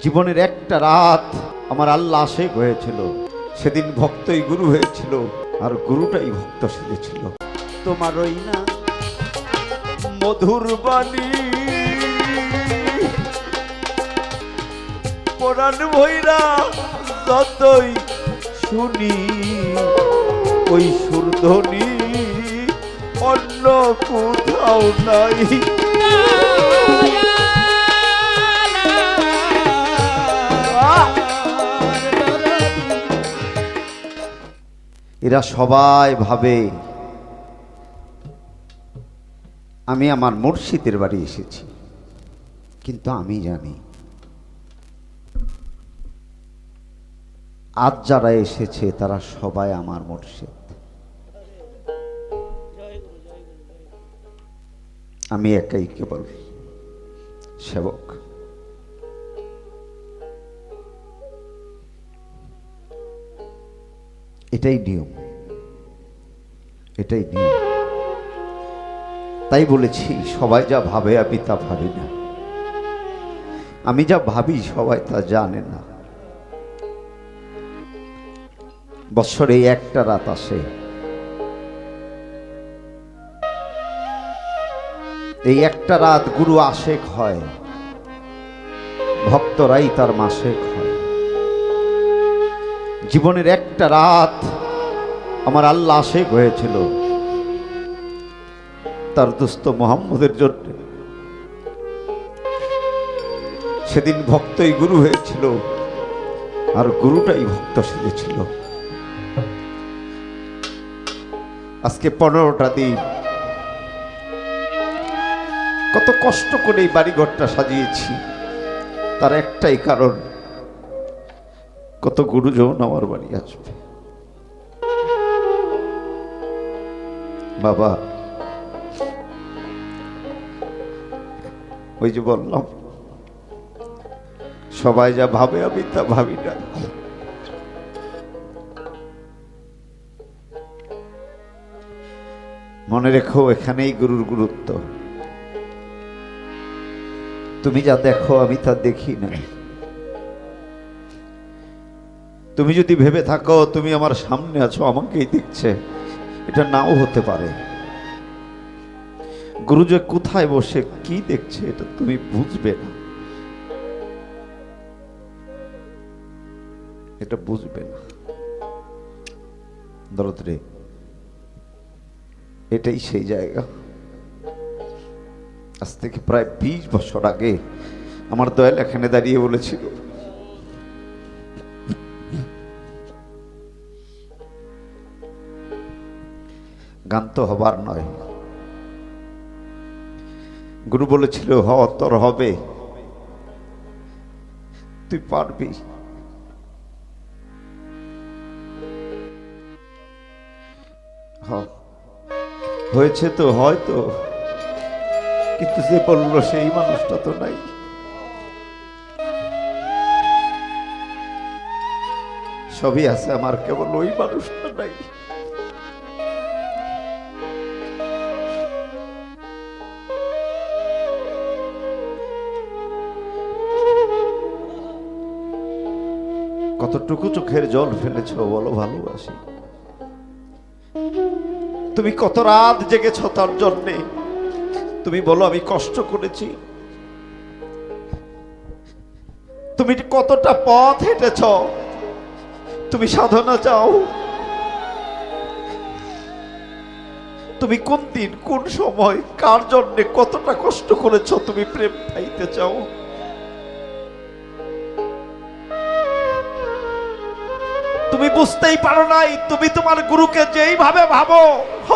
জীবনের একটা রাত আমার আল্লাহ আশেক হয়েছিল। সেদিন ভক্তই গুরু হয়েছিল, আর গুরুটাই ভক্ত সেজেছিল তোমার ওই না মধুর বাণী, পরাণ ভৈরা যতই শুনি, ওই সুরধ্বনি অন্য কোথাও নাই। এরা সবাই ভাবে, আমি আমার মুর্শিদের বাড়ি এসেছি, কিন্তু আমি জানি, আজ যারা এসেছে তারা সবাই আমার মুর্শিদ। আমি একাই কেবল সেবক। এটাই নিয়ম। এটাই নিয়ম। তাই বলেছি, সবাই যা ভাবে আমি তা ভাবি না। আমি যা ভাবি সবাই তা জানে না। এই একটা রাত আসে। এই একটা রাত গুরু আশেক হয়। ভক্তরাই তার মাসেক জীবনের একটা রাত আমার আল্লাহ আশেক হয়েছিল। তার দুস্থ মোহাম্মদের জন্য। সেদিন ভক্তই গুরু হয়েছিল আর গুরুটাই ভক্ত সেজেছিল আজকে পনেরোটা দিন। কত কষ্ট করে এই বাড়িঘরটা সাজিয়েছি। তার একটাই কারণ কত গুরুজন আমার বাড়ি আসবে। বাবা, ওই যে বললাম, সবাই যা ভাবে আমি তা ভাবি না। মনে রেখো, এখানেই গুরুর গুরুত্ব। তুমি যা দেখো, আমি তা দেখি না তুমি যদি ভেবে থাকো, তুমি আমার সামনে আছো, আমাকেই দেখছে। এটা নাও হতে পারে। গুরু যে কোথায় বসে কি দেখছে, এটা তুমি বুঝবে না। এটা বুঝবে না। দরদ রে এটাই সেই জায়গা। আজ থেকে প্রায় বিশ বছর আগে আমার দয়াল এখানে দাঁড়িয়ে বলেছিল গান তো হবার নয়। গুরু বলেছিল, হ তোর হবে। তুই পারবি। হয়েছে তো হয়তো কিন্তু যে বলল, সেই মানুষটা তো নাই। সবই আছে, আমার কেবল ওই মানুষটা নাই। কতটুকু চোখের জল ফেলেছ বলো ভালোবাসি। তুমি কত রাত জেগেছ তার জন্যে। তুমি বলো আমি কষ্ট করেছি। তুমি কতটা পথ হেঁটেছ। তুমি সাধনা চাও। তুমি কোন দিন, কোন সময়, কার জন্যে কতটা কষ্ট করেছ তুমি প্রেম পাইতে চাও। তুমি বুঝতেই পারো নাই, তুমি তোমার গুরুকে যেইভাবে ভাবো, হ,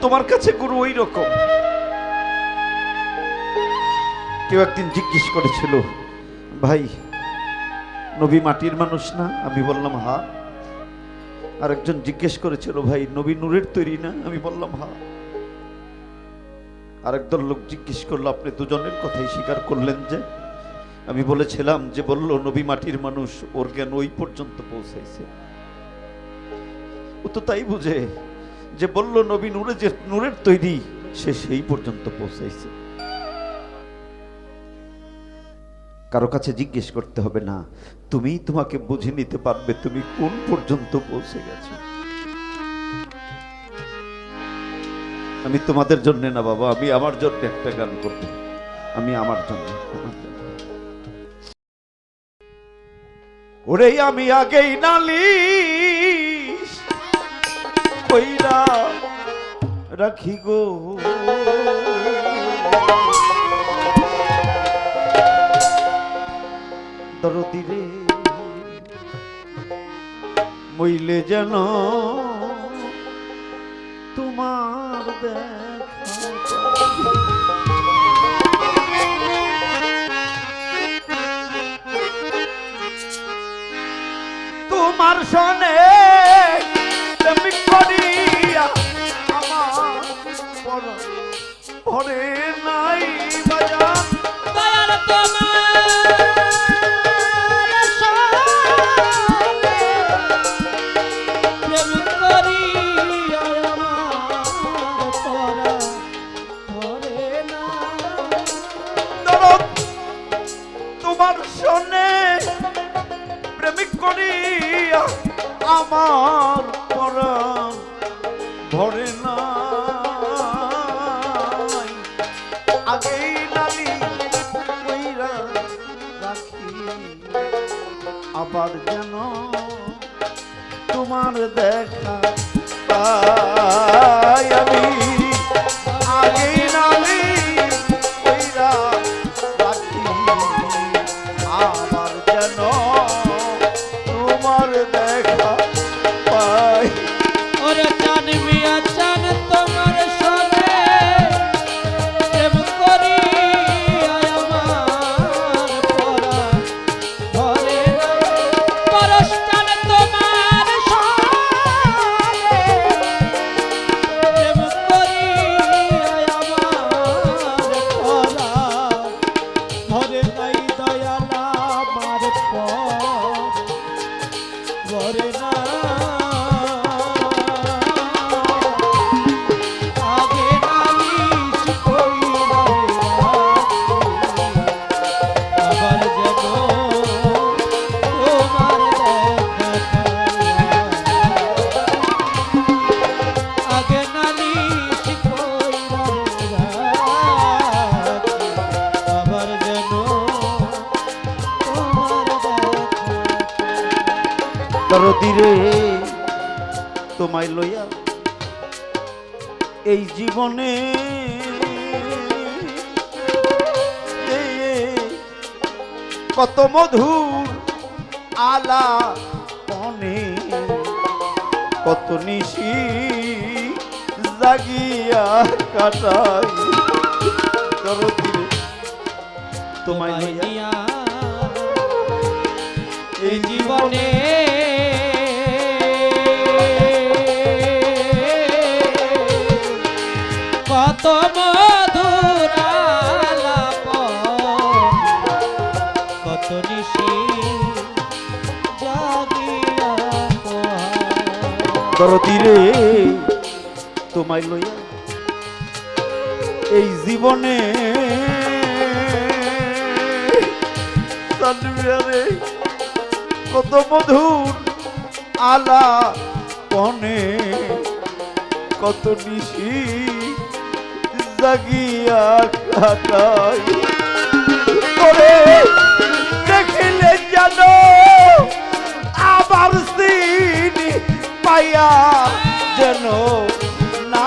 তোমার কাছে গুরু ওই রকম কেউ একদিন জিজ্ঞেস করেছিল, ভাই, নবী মাটির মানুষ না? আমি বললাম, হা। আর একজন জিজ্ঞেস করেছিল, ভাই, নবী নূরের তৈরি না? আমি বললাম, হা। আর আরেকদল লোক জিজ্ঞেস করল, আপনি দুজনের কথাই স্বীকার করলেন যে আমি বলেছিলাম যে বলল, নবী মাটির মানুষ, ওর জ্ঞান ওই পর্যন্ত পৌঁছাইছে। ও তো তাই বুঝে যে বলল, নবী নূরে যে, নূরের তৈরি, সে সেই পর্যন্ত পৌঁছাইছে। কারও কাছে জিজ্ঞেস করতে হবে না, তুমি তোমাকে বুঝে নিতে পারবে তুমি কোন পর্যন্ত পৌঁছে গেছো। আমি তোমাদের জন্য না বাবা, আমি আমার জন্য একটা গান করব। আমি আমার জন্য আমার জন্য। ওরে আমি আগেই নালিশ কইরা রাখি গো। দরদিরে মইলে যেন তোমার সনে প্রেমিক করিয়া আমার পরে নাই জীবনে। কত মধুর আলা পনে কত নিশি জাগিয়া কাটাই তোমায় এই জীবনে দরদি রে তোমায় লইয়া এই জীবনে কত মধুর আলা পনে কত নিশি জাগিয়া কাটাই করে দেখিলে জানো আবার সিনি পাইয়া যেন না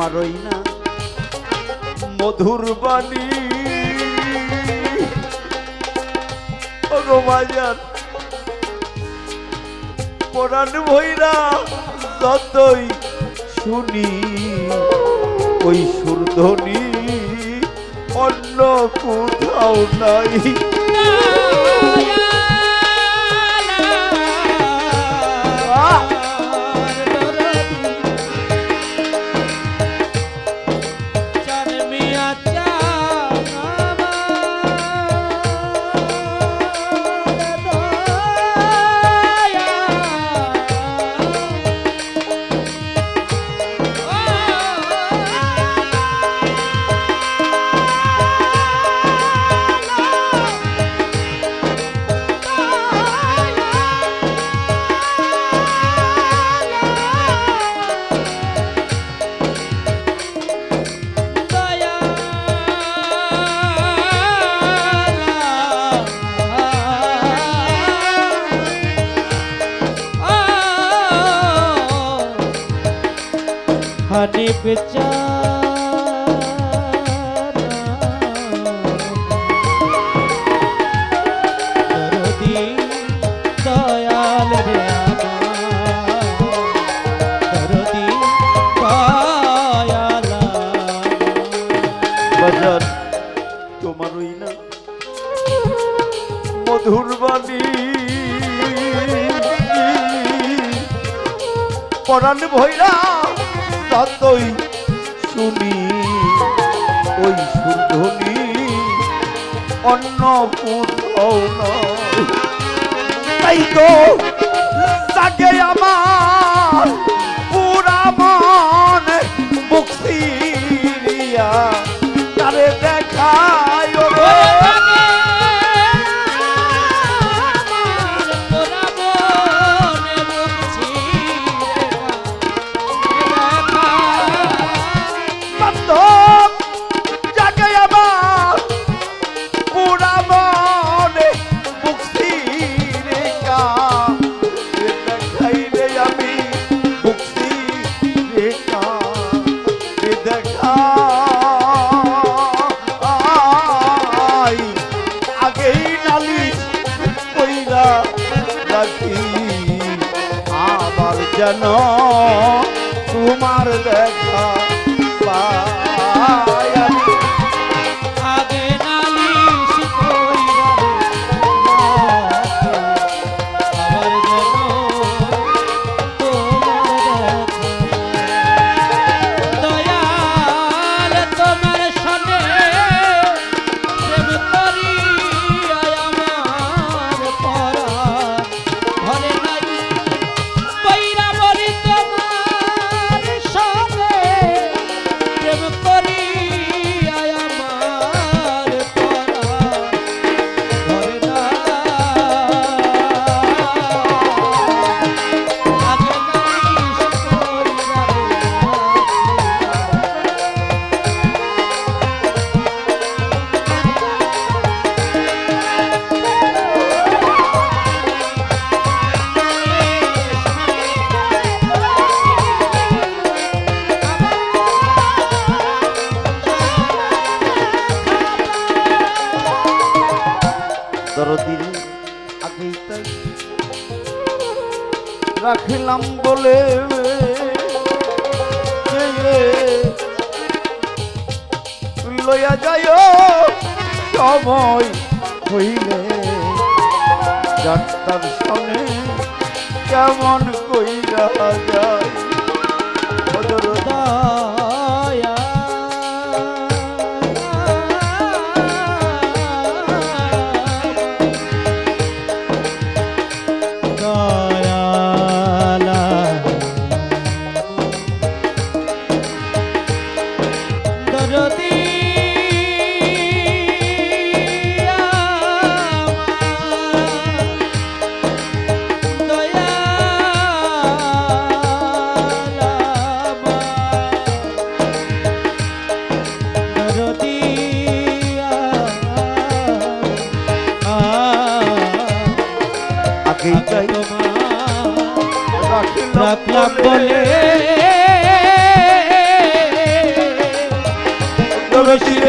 আমার ওই না। মধুর বাণী। রোমাজার ভৈরা যতই শুনি ওই সুরধ্বনি অন্য কোথাও নাই। ভৈরা ততই শুনি ওই সুধনি অন্য তাই তো জাগে আমার লইয়া যায় সময় হইলে ডাক্তার শোনে কেমন কইরা যায়? புரட்சி